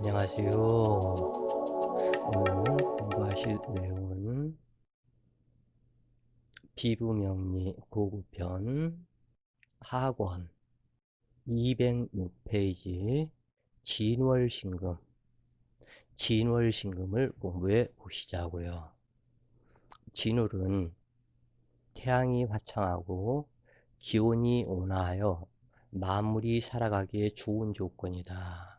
안녕하세요. 오늘 공부하실 내용은 비부명리 고급편 학원 206페이지 진월신금 진월신금을 공부해 보시자고요. 진월은 태양이 화창하고 기온이 온화하여 만물이 살아가기에 좋은 조건이다.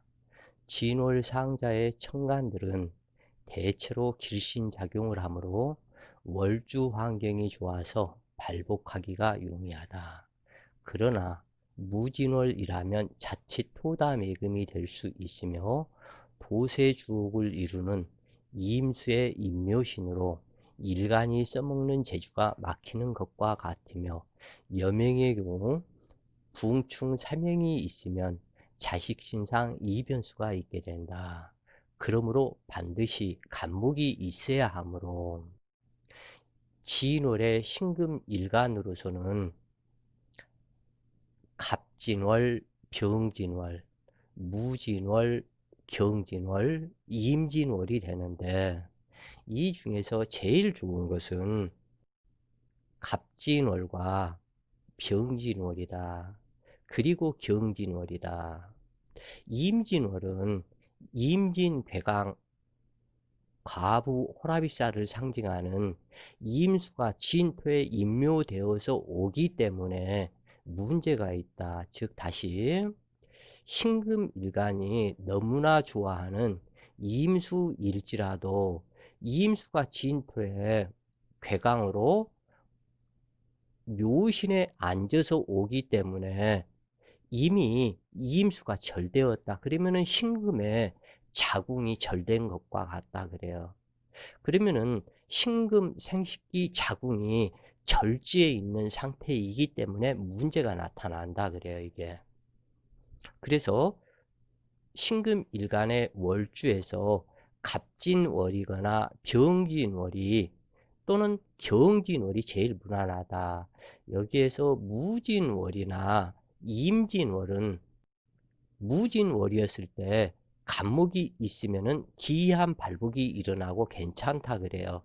진월 상자의 청간들은 대체로 길신작용을 하므로 월주 환경이 좋아서 발복하기가 용이하다. 그러나 무진월이라면 자칫 토다매금이 될 수 있으며 도세주옥을 이루는 이임수의 인묘신으로 일간이 써먹는 재주가 막히는 것과 같으며 여명의 경우 붕충 사명이 있으면 자식 신상 이변수가 있게 된다. 그러므로 반드시 간목이 있어야 하므로 지인월의 신금 일간으로서는 갑진월, 병진월, 무진월, 경진월, 임진월이 되는데 이 중에서 제일 좋은 것은 갑진월과 병진월이다. 그리고 경진월이다. 임진월은 임진괴강 과부 호라비사를 상징하는 임수가 진토에 임묘되어서 오기 때문에 문제가 있다. 즉 다시 신금일간이 너무나 좋아하는 임수일지라도 임수가 진토에 괴강으로 묘신에 앉아서 오기 때문에 이미 이임수가 절되었다. 그러면은 신금에 자궁이 절된 것과 같다 그래요. 그러면은 신금 생식기 자궁이 절지에 있는 상태이기 때문에 문제가 나타난다 그래요, 이게. 그래서 신금 일간의 월주에서 갑진월이거나 병진월이 또는 경진월이 제일 무난하다. 여기에서 무진월이나 임진월은 무진월이었을 때 간목이 있으면은 기이한 발복이 일어나고 괜찮다 그래요.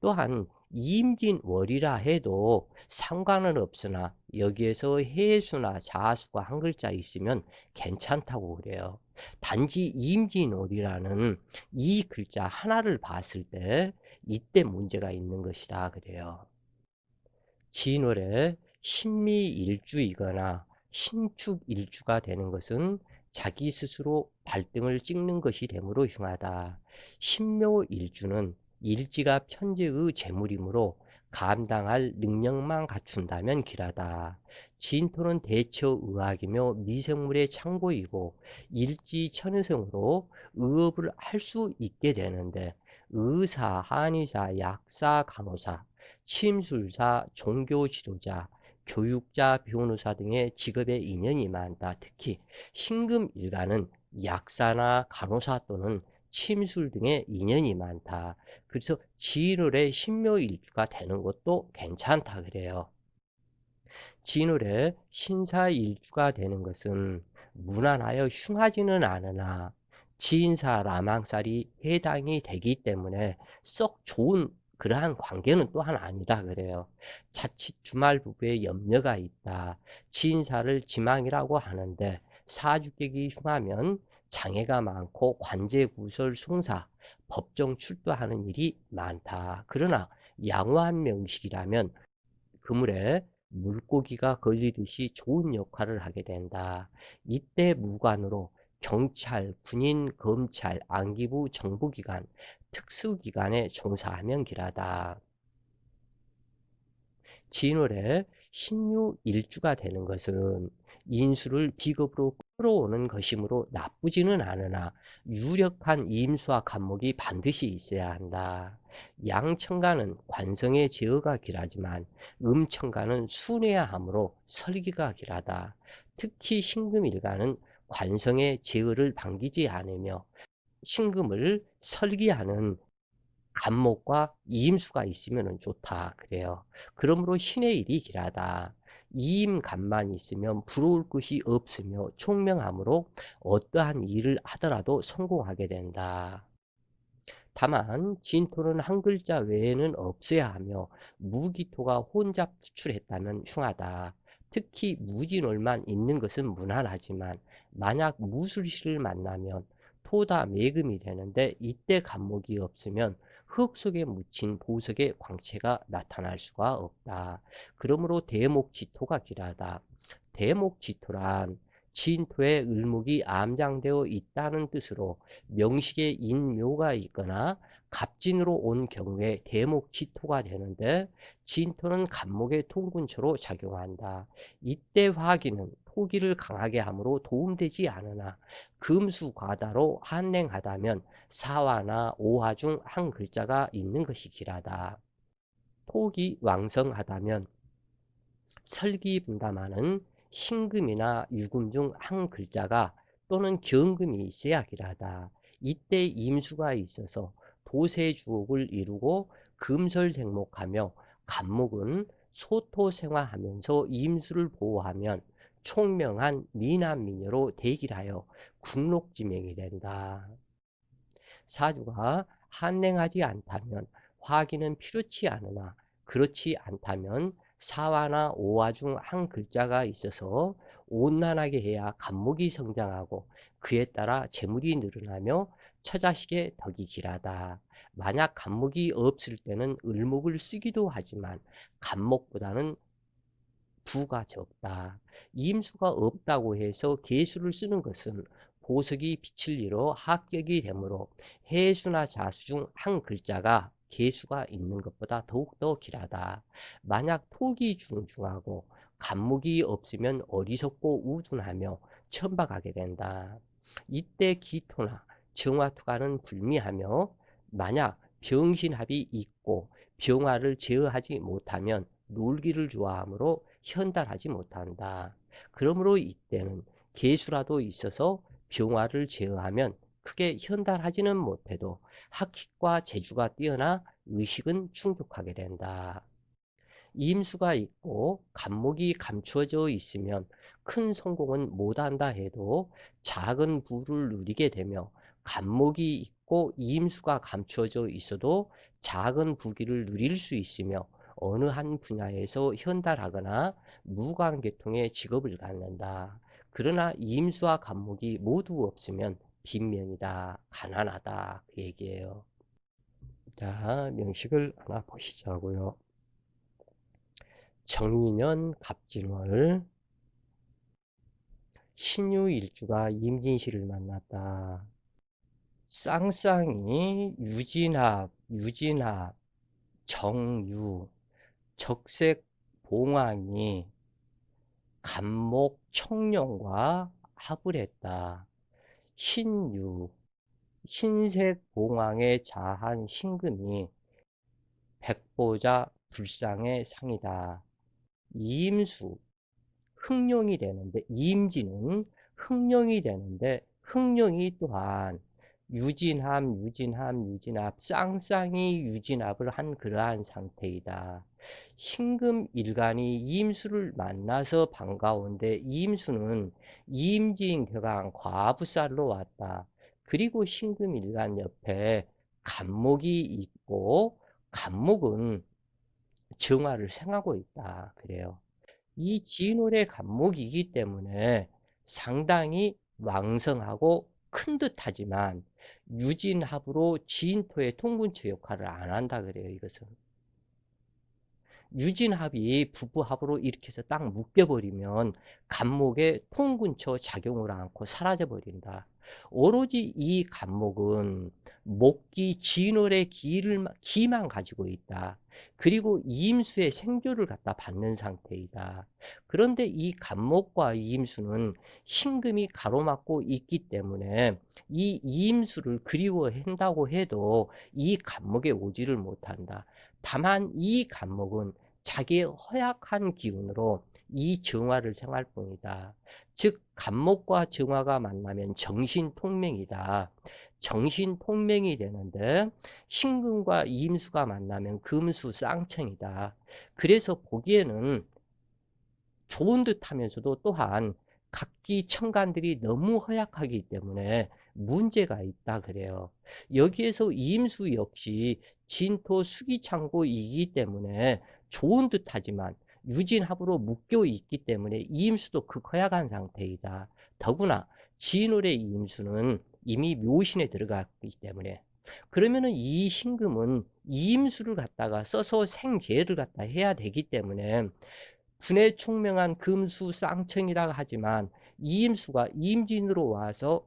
또한 임진월이라 해도 상관은 없으나 여기에서 해수나 자수가 한 글자 있으면 괜찮다고 그래요. 단지 임진월이라는 이 글자 하나를 봤을 때 이때 문제가 있는 것이다 그래요. 진월에 신미일주이거나 신축일주가 되는 것은 자기 스스로 발등을 찍는 것이 되므로 흉하다. 신묘일주는 일지가 편제의 재물이므로 감당할 능력만 갖춘다면 길하다. 진토는 대처 의학이며 미생물의 창고이고 일지 천여성으로 의업을 할 수 있게 되는데 의사, 한의사, 약사, 간호사, 침술사, 종교 지도자, 교육자, 변호사 등의 직업에 인연이 많다. 특히 신금 일가는 약사나 간호사 또는 침술 등의 인연이 많다. 그래서 진월의 신묘일주가 되는 것도 괜찮다 그래요. 진월에 신사일주가 되는 것은 무난하여 흉하지는 않으나 지인사 라망살이 해당이 되기 때문에 썩 좋은 그러한 관계는 또한 아니다 그래요. 자칫 주말 부부의 염려가 있다. 지인사를 지망이라고 하는데 사주격이 흉하면 장애가 많고 관제 구설 송사, 법정 출두하는 일이 많다. 그러나 양호한 명식이라면 그물에 물고기가 걸리듯이 좋은 역할을 하게 된다. 이때 무관으로 경찰, 군인, 검찰, 안기부, 정보기관, 특수기관에 종사하면 길하다. 진월에 신유 일주가 되는 것은 인수를 비겁으로 끌어오는 것이므로 나쁘지는 않으나 유력한 임수와 간목이 반드시 있어야 한다. 양청가는 관성의 제어가 길하지만 음청가는 순해야 하므로 설기가 길하다. 특히 신금일가는 관성의 제어를 반기지 않으며 신금을 설기하는 간목과 이임수가 있으면 좋다 그래요. 그러므로 신의 일이 길하다. 이임감만 있으면 부러울 것이 없으며 총명함으로 어떠한 일을 하더라도 성공하게 된다. 다만 진토는 한 글자 외에는 없어야 하며 무기토가 혼자 추출했다면 흉하다. 특히 무진월만 있는 것은 무난하지만 만약 무술시를 만나면 토다 매금이 되는데 이때 간목이 없으면 흙 속에 묻힌 보석의 광채가 나타날 수가 없다. 그러므로 대목지토가 길하다. 대목지토란 진토에 을목이 암장되어 있다는 뜻으로 명식에 인묘가 있거나 갑진으로 온 경우에 대목지토가 되는데 진토는 간목의 통군처로 작용한다. 이때 화기는 토기를 강하게 함으로 도움되지 않으나 금수과다로 한랭하다면 사화나 오화 중 한 글자가 있는 것이 길하다. 토기 왕성하다면 설기분담하는 신금이나 유금 중 한 글자가 또는 경금이 있어야 길하다. 이때 임수가 있어서 도세주옥을 이루고 금설생목하며 간목은 소토생화하면서 임수를 보호하면 총명한 미남미녀로 대길하여 국록지명이 된다. 사주가 한랭하지 않다면 화기는 필요치 않으나 그렇지 않다면 사화나 오화 중 한 글자가 있어서 온난하게 해야 간목이 성장하고 그에 따라 재물이 늘어나며 처자식의 덕이 길하다. 만약 간목이 없을 때는 을목을 쓰기도 하지만 간목보다는 부가 적다. 임수가 없다고 해서 개수를 쓰는 것은 보석이 빛을 잃어 합격이 되므로 해수나 자수 중 한 글자가 개수가 있는 것보다 더욱더 길하다. 만약 토기 중중하고 간목이 없으면 어리석고 우둔하며 천박하게 된다. 이때 기토나 정화투가는 불미하며 만약 병신합이 있고 병화를 제어하지 못하면 놀기를 좋아하므로 현달하지 못한다. 그러므로 이때는 개수라도 있어서 병화를 제어하면 크게 현달하지는 못해도 학식과 재주가 뛰어나 의식은 충족하게 된다. 임수가 있고 간목이 감추어져 있으면 큰 성공은 못한다 해도 작은 부를 누리게 되며 간목이 있고 임수가 감추어져 있어도 작은 부기를 누릴 수 있으며 어느 한 분야에서 현달하거나 무관계통의 직업을 갖는다. 그러나 임수와 간목이 모두 없으면 빈명이다, 가난하다 그 얘기예요. 자, 명식을 하나 보시자고요. 정인년 갑진월 신유일주가 임진시를 만났다. 쌍쌍이 유진합, 유진합, 정유, 적색 봉황이 간목 청룡과 합을 했다. 신유, 흰색 봉황에 자한 신금이 백보자 불상의 상이다. 이임수, 흑룡이 되는데, 이임지는 흑룡이 되는데, 흑룡이 또한 유진함, 유진함, 유진합, 쌍쌍이 유진합을 한 그러한 상태이다. 신금 일간이 이임수를 만나서 반가운데 이임수는 이임진 격왕 과부살로 왔다. 그리고 신금 일간 옆에 간목이 있고 간목은 정화를 생하고 있다. 그래요. 이 진월의 간목이기 때문에 상당히 왕성하고 큰 듯하지만 유진합으로 지인토의 통군처 역할을 안 한다 그래요. 이것은. 유진합이 부부합으로 이렇게 해서 딱 묶여버리면 간목의 통근처 작용을 않고 사라져버린다. 오로지 이 간목은 목기 진월의 기를, 기만 가지고 있다. 그리고 이임수의 생조를 갖다 받는 상태이다. 그런데 이 간목과 이임수는 신금이 가로막고 있기 때문에 이 이임수를 그리워한다고 해도 이 간목에 오지를 못한다. 다만 이 간목은 자기의 허약한 기운으로 이 정화를 생할 뿐이다. 즉 간목과 정화가 만나면 정신통명이다. 정신통명이 되는데 신금과 임수가 만나면 금수 쌍청이다. 그래서 보기에는 좋은 듯 하면서도 또한 각기 천간들이 너무 허약하기 때문에 문제가 있다 그래요. 여기에서 이임수 역시 진토 수기창고이기 때문에 좋은 듯 하지만 유진합으로 묶여 있기 때문에 이임수도 극허약한 상태이다. 더구나 진월의 이임수는 이미 묘신에 들어갔기 때문에 그러면은 이 신금은 이임수를 갖다가 써서 생계를 갖다 해야 되기 때문에 분의 총명한 금수 쌍청이라 하지만 이임수가 임진으로 와서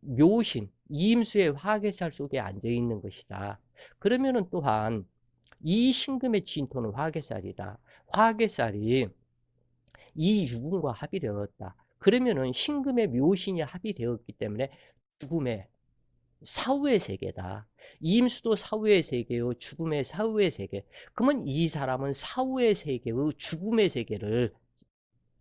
묘신 이임수의 화계살 속에 앉아 있는 것이다. 그러면은 또한 이 신금의 진토는 화계살이다. 화계살이 이 유군과 합이 되었다. 그러면은 신금의 묘신이 합이 되었기 때문에 죽음의 사후의 세계다. 임수도 사후의 세계요, 죽음의 사후의 세계. 그러면 이 사람은 사후의 세계의 죽음의 세계를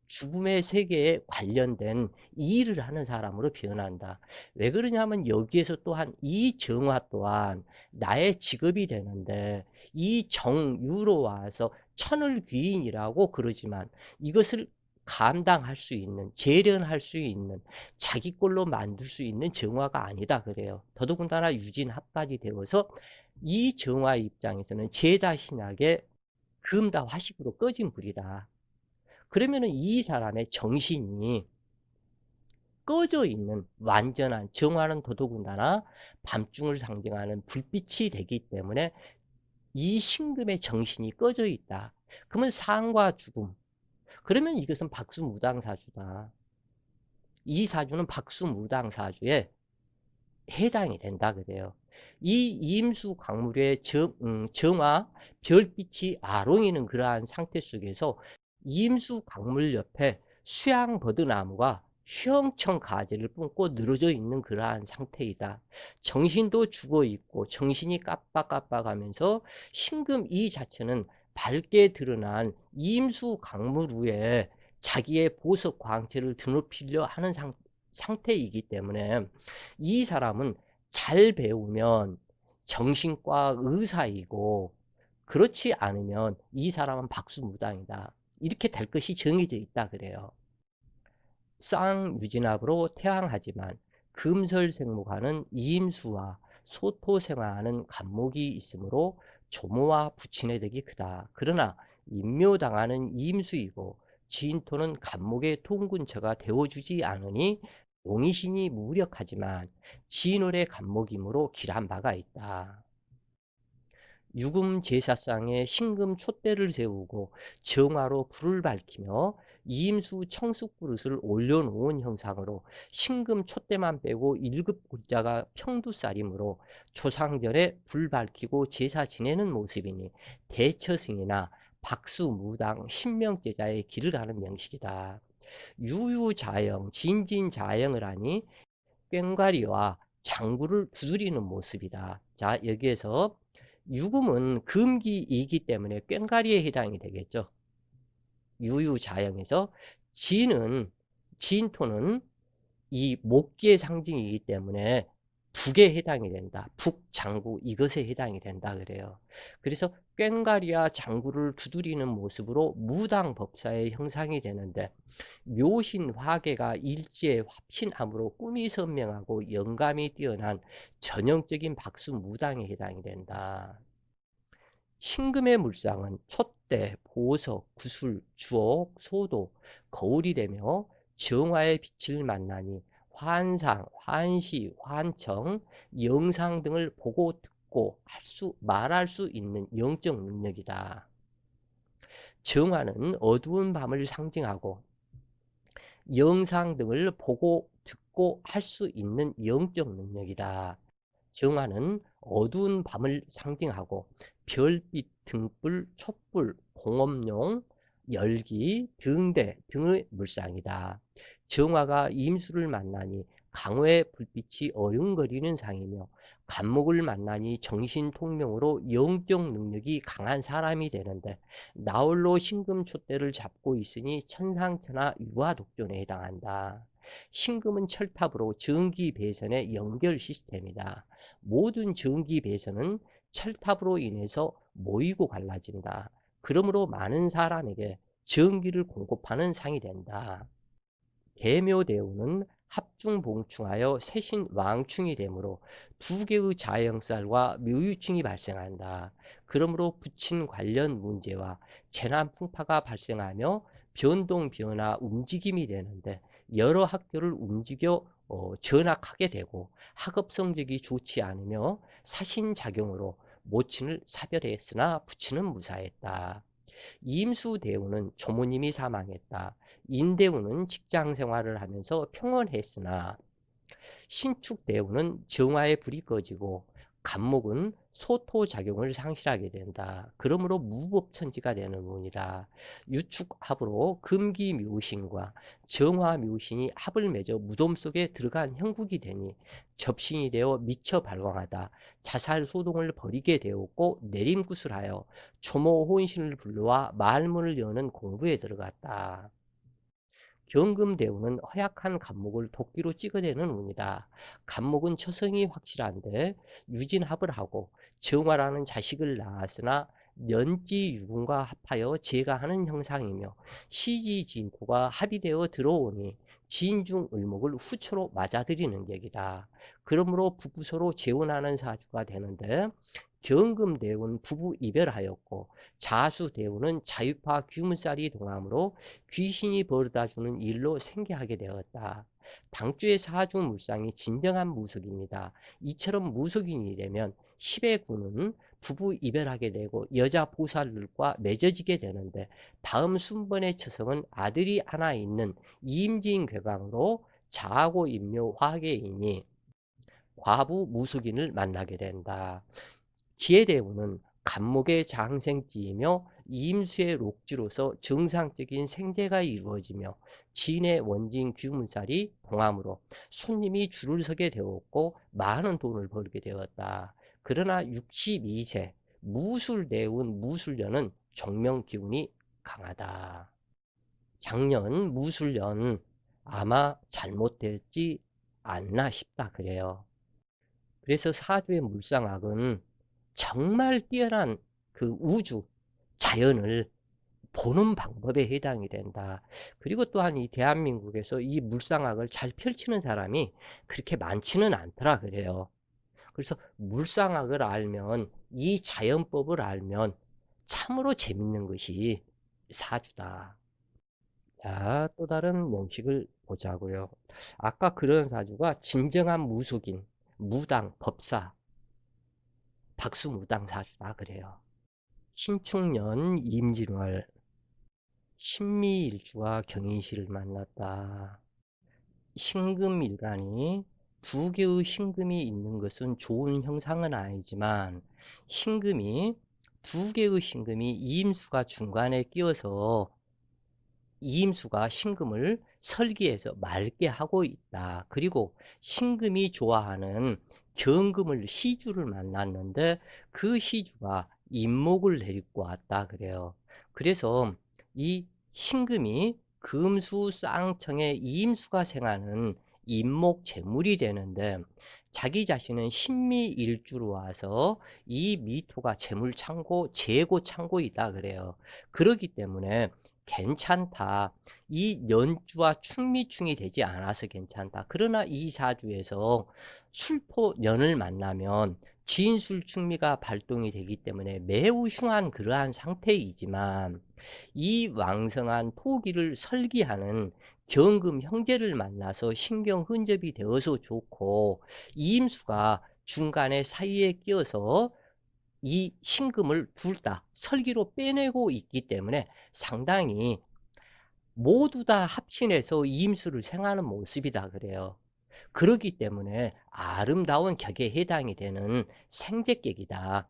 죽음의 세계에 관련된 일을 하는 사람으로 변한다. 왜 그러냐면 여기에서 또한 이 정화 또한 나의 직업이 되는데 이 정유로 와서 천을귀인이라고 그러지만 이것을 감당할 수 있는 재련할 수 있는 자기 꼴로 만들 수 있는 정화가 아니다 그래요. 더더군다나 유진합까지 되어서 이 정화 입장에서는 제다 신약의 금다 화식으로 꺼진 불이다. 그러면은 이 사람의 정신이 꺼져 있는 완전한 정화는 더더군다나 밤중을 상징하는 불빛이 되기 때문에 이 신금의 정신이 꺼져 있다. 그러면 상과 죽음. 그러면 이것은 박수무당사주다. 이 사주는 박수무당사주에 해당이 된다 그래요. 이 임수 광물의 정, 음, 정화, 별빛이 아롱이는 그러한 상태 속에서 임수 강물 옆에 수양 버드나무가 휘영청 가지를 뿜고 늘어져 있는 그러한 상태이다. 정신도 죽어 있고 정신이 깜빡깜빡하면서 신금 이 자체는 밝게 드러난 임수 강물 위에 자기의 보석 광채를 드높이려 하는 상, 상태이기 때문에 이 사람은 잘 배우면 정신과 의사이고 그렇지 않으면 이 사람은 박수무당이다. 이렇게 될 것이 정해져 있다 그래요. 쌍유진합으로 태양하지만 금설생목하는 이임수와 소토생화하는 간목이 있으므로 조모와 부친의 덕이 크다. 그러나 임묘당하는 이임수이고 지인토는 간목의 통근처가 되어주지 않으니 용의신이 무력하지만 진월의 간목이므로 길한 바가 있다. 유금 제사상에 신금 촛대를 세우고 정화로 불을 밝히며 이임수 청숙 그릇을 올려놓은 형상으로 신금 촛대만 빼고 일급 골자가 평두살이므로 초상전에 불 밝히고 제사 지내는 모습이니 대처승이나 박수무당 신명제자의 길을 가는 명식이다. 유유자영, 진진자영을 하니 꽹과리와 장구를 두드리는 모습이다. 자 여기에서 유금은 금기이기 때문에 꽹가리에 해당이 되겠죠. 유유자영에서 진은 진토는 이 목기의 상징이기 때문에 북에 해당이 된다. 북장구 이것에 해당이 된다 그래요. 그래서 꽹가리와 장구를 두드리는 모습으로 무당 법사의 형상이 되는데 묘신 화계가 일지에 합친함으로 꿈이 선명하고 영감이 뛰어난 전형적인 박수 무당에 해당이 된다. 신금의 물상은 촛대, 보석, 구술, 주옥, 소도, 거울이 되며 정화의 빛을 만나니 환상, 환시, 환청, 영상 등을 보고 듣고 할 수, 말할 수 있는 영적 능력이다. 정화는 어두운 밤을 상징하고 영상 등을 보고 듣고 할 수 있는 영적 능력이다. 정화는 어두운 밤을 상징하고 별빛, 등불, 촛불, 공업용, 열기, 등대 등의 물상이다. 정화가 임수를 만나니 강화의 불빛이 어른거리는 상이며 간목을 만나니 정신통명으로 영적 능력이 강한 사람이 되는데 나홀로 신금촛대를 잡고 있으니 천상천하 유화독존에 해당한다. 신금은 철탑으로 전기 배선의 연결 시스템이다. 모든 전기 배선은 철탑으로 인해서 모이고 갈라진다. 그러므로 많은 사람에게 전기를 공급하는 상이 된다. 개묘대운은 합중봉충하여 세신 왕충이 되므로 두 개의 자형살과 묘유충이 발생한다. 그러므로 부친 관련 문제와 재난 풍파가 발생하며 변동 변화 움직임이 되는데 여러 학교를 움직여 어, 전학하게 되고 학업 성적이 좋지 않으며 사신작용으로 모친을 사별했으나 부친은 무사했다. 임수대우는 조모님이 사망했다. 인대우는 직장 생활을 하면서 평온했으나 신축대우는 정화의 불이 꺼지고 간목은 소토작용을 상실하게 된다. 그러므로 무법천지가 되는 운이다. 유축합으로 금기묘신과 정화묘신이 합을 맺어 무덤 속에 들어간 형국이 되니 접신이 되어 미처 발광하다. 자살 소동을 벌이게 되었고 내림구슬하여 초모 혼신을 불러와 말문을 여는 공부에 들어갔다. 경금대운은 허약한 간목을 도끼로 찍어내는 운이다. 간목은 처성이 확실한데 유진합을 하고 정화라는 자식을 낳았으나 연지 유군과 합하여 제가하는 형상이며 시지진토가 합의되어 들어오니 진중 을목을 후초로 맞아들이는 격이다. 그러므로 부부서로 재혼하는 사주가 되는데 경금대운 부부 이별하였고 자수대운은 자유파 귀문살이 동함으로 귀신이 벌어다 주는 일로 생계하게 되었다. 당주의 사주 물상이 진정한 무속입니다. 이처럼 무속인이 되면 10의 군은 부부 이별하게 되고 여자 보살들과 맺어지게 되는데 다음 순번의 처성은 아들이 하나 있는 이임진 괴강으로 자하고 임묘 화계이니 과부 무속인을 만나게 된다. 기해대운은 간목의 장생지이며 임수의 록지로서 정상적인 생재가 이루어지며 진의 원진 귀문살이 봉함으로 손님이 줄을 서게 되었고 많은 돈을 벌게 되었다. 그러나 62세 무술대운 무술년은 정명기운이 강하다. 작년 무술년 아마 잘못될지 않나 싶다 그래요. 그래서 사주의 물상학은 정말 뛰어난 그 우주, 자연을 보는 방법에 해당이 된다. 그리고 또한 이 대한민국에서 이 물상학을 잘 펼치는 사람이 그렇게 많지는 않더라 그래요. 그래서 물상학을 알면 이 자연법을 알면 참으로 재밌는 것이 사주다. 자, 또 다른 명식을 보자고요. 아까 그런 사주가 진정한 무속인, 무당, 법사, 박수무당 사주다 그래요. 신축년 임진월 신미일주와 경인시를 만났다. 신금일간이 두 개의 신금이 있는 것은 좋은 형상은 아니지만 신금이 두 개의 신금이 이임수가 중간에 끼어서 이임수가 신금을 설계해서 맑게 하고 있다. 그리고 신금이 좋아하는 경금을 시주를 만났는데 그 시주가 임목을 데리고 왔다 그래요. 그래서 이 신금이 금수 쌍청에 이임수가 생하는 임목 재물이 되는데 자기 자신은 신미일주로 와서 이 미토가 재물 창고 재고 창고이다 그래요. 그러기 때문에 괜찮다. 이 연주와 충미충이 되지 않아서 괜찮다. 그러나 이 사주에서 술포년을 만나면 진술충미가 발동이 되기 때문에 매우 흉한 그러한 상태이지만 이 왕성한 토기를 설기하는 경금 형제를 만나서 신경 흔접이 되어서 좋고 이임수가 중간에 사이에 끼어서 이 신금을 둘 다 설기로 빼내고 있기 때문에 상당히 모두 다 합친해서 이임수를 생하는 모습이다 그래요. 그러기 때문에 아름다운 격에 해당이 되는 생제격이다.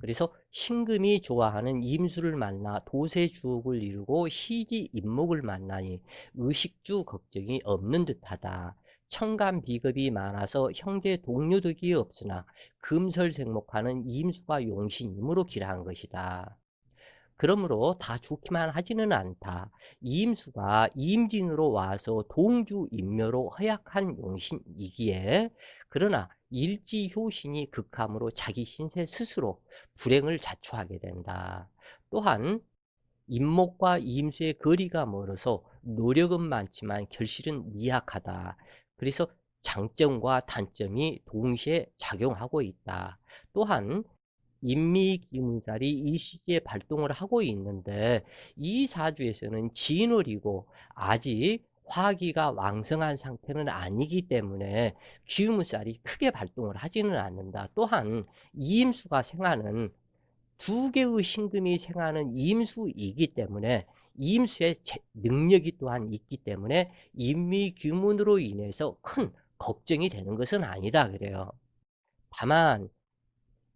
그래서 신금이 좋아하는 임수를 만나 도세주옥을 이루고 시지 임목을 만나니 의식주 걱정이 없는 듯하다. 청간 비겁이 많아서 형제 동료덕이 없으나 금설 생목하는 임수가 용신임으로 기라한 것이다. 그러므로 다 좋기만 하지는 않다. 임수가 임진으로 와서 동주 인묘로 허약한 용신이기에 그러나 일지효신이 극함으로 자기 신세 스스로 불행을 자초하게 된다. 또한 임목과 임수의 거리가 멀어서 노력은 많지만 결실은 미약하다. 그래서 장점과 단점이 동시에 작용하고 있다. 또한 인미기문살이 이 시기에 발동을 하고 있는데 이 사주에서는 진월이고 아직 화기가 왕성한 상태는 아니기 때문에 기운살이 크게 발동을 하지는 않는다. 또한 이임수가 생하는 두 개의 신금이 생하는 임수이기 때문에 임수의 능력이 또한 있기 때문에 인미규문으로 인해서 큰 걱정이 되는 것은 아니다 그래요. 다만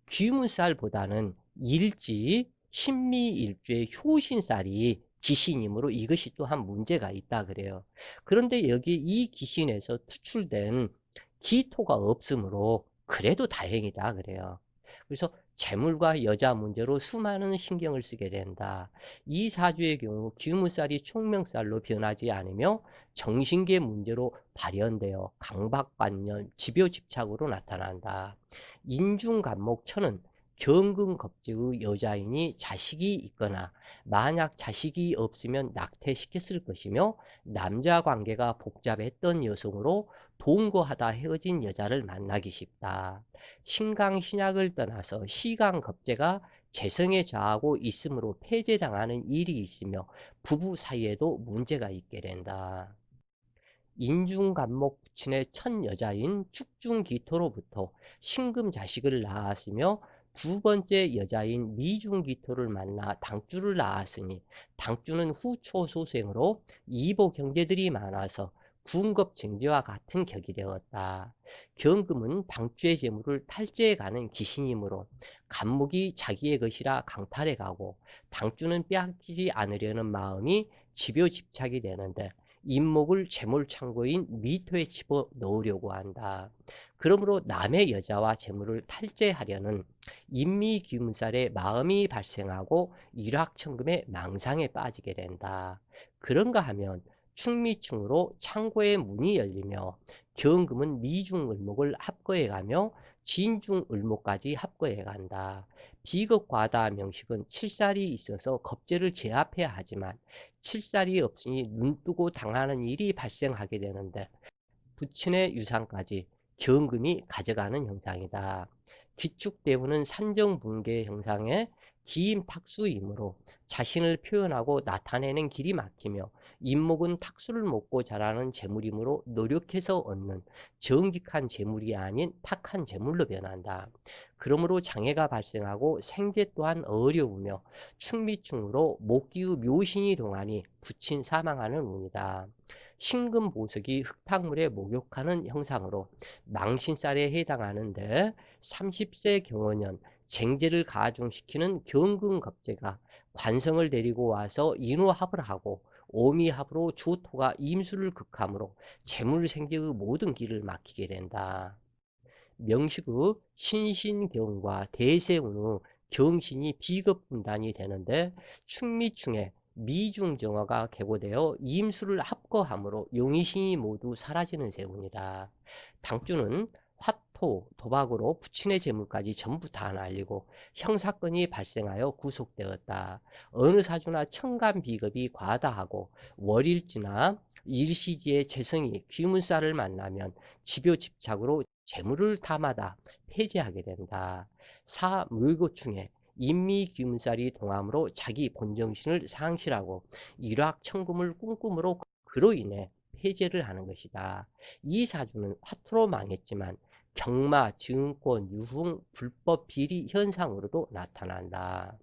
귀문살보다는 일지, 신미일주의 효신살이 기신이므로 이것이 또한 문제가 있다 그래요. 그런데 여기 이 기신에서 투출된 기토가 없으므로 그래도 다행이다 그래요. 그래서 재물과 여자 문제로 수많은 신경을 쓰게 된다. 이 사주의 경우 기문살이 총명살로 변하지 않으며 정신계 문제로 발현되어 강박관념, 집요집착으로 나타난다. 인중간목천은 경근겁제의 여자인이 자식이 있거나 만약 자식이 없으면 낙태시켰을 것이며 남자 관계가 복잡했던 여성으로 동거하다 헤어진 여자를 만나기 쉽다. 신강신약을 떠나서 시강겁제가 재성에 저하고 있으므로 폐제당하는 일이 있으며 부부 사이에도 문제가 있게 된다. 인중간목 부친의 첫 여자인 축중기토로부터 신금 자식을 낳았으며 두 번째 여자인 미중기토를 만나 당주를 낳았으니 당주는 후초소생으로 이보 경제들이 많아서 군급증지와 같은 격이 되었다. 경금은 당주의 재물을 탈제해가는 기신이므로 간목이 자기의 것이라 강탈해 가고 당주는 빼앗기지 않으려는 마음이 집요집착이 되는데 인목을 재물창고인 미토에 집어 넣으려고 한다. 그러므로 남의 여자와 재물을 탈제하려는 인미귀문살의 마음이 발생하고 일확천금의 망상에 빠지게 된다. 그런가 하면 충미충으로 창고의 문이 열리며 경금은 미중을목을 합거해가며 진중을목까지 합거해간다. 비겁과다 명식은 칠살이 있어서 겁제를 제압해야 하지만 칠살이 없으니 눈뜨고 당하는 일이 발생하게 되는데 부친의 유산까지 경금이 가져가는 형상이다. 기축대우는 산정분계 형상의 기임탁수이므로 자신을 표현하고 나타내는 길이 막히며 인목은 탁수를 먹고 자라는 재물이므로 노력해서 얻는 정직한 재물이 아닌 탁한 재물로 변한다. 그러므로 장애가 발생하고 생제 또한 어려우며 충미충으로 목기의 묘신이 동하니 부친 사망하는 운이다. 신금 보석이 흙탕물에 목욕하는 형상으로 망신살에 해당하는데 30세 경원년 쟁제를 가중시키는 경금겁제가 관성을 데리고 와서 인호합을 하고 오미합으로 조토가 임수를 극함으로 재물생제의 모든 길을 막히게 된다. 명식의 신신경과 대세운의 경신이 비급분단이 되는데 충미충에 미중정화가 개고되어 임수를 합거함으로 용의신이 모두 사라지는 세운이다. 당주는 화토, 도박으로 부친의 재물까지 전부 다 날리고 형사건이 발생하여 구속되었다. 어느 사주나 청간 비겁이 과다하고 월일지나 일시지의 재성이 귀문살을 만나면 집요집착으로 재물을 담아다 폐지하게 된다. 사 물고충에 인미귀문살이 동함으로 자기 본정신을 상실하고 일확천금을 꿈꿈으로 그로 인해 폐제를 하는 것이다. 이 사주는 화토로 망했지만 경마, 증권, 유흥, 불법 비리 현상으로도 나타난다.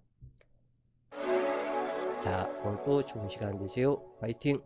자, 오늘도 좋은 시간 되세요. 파이팅!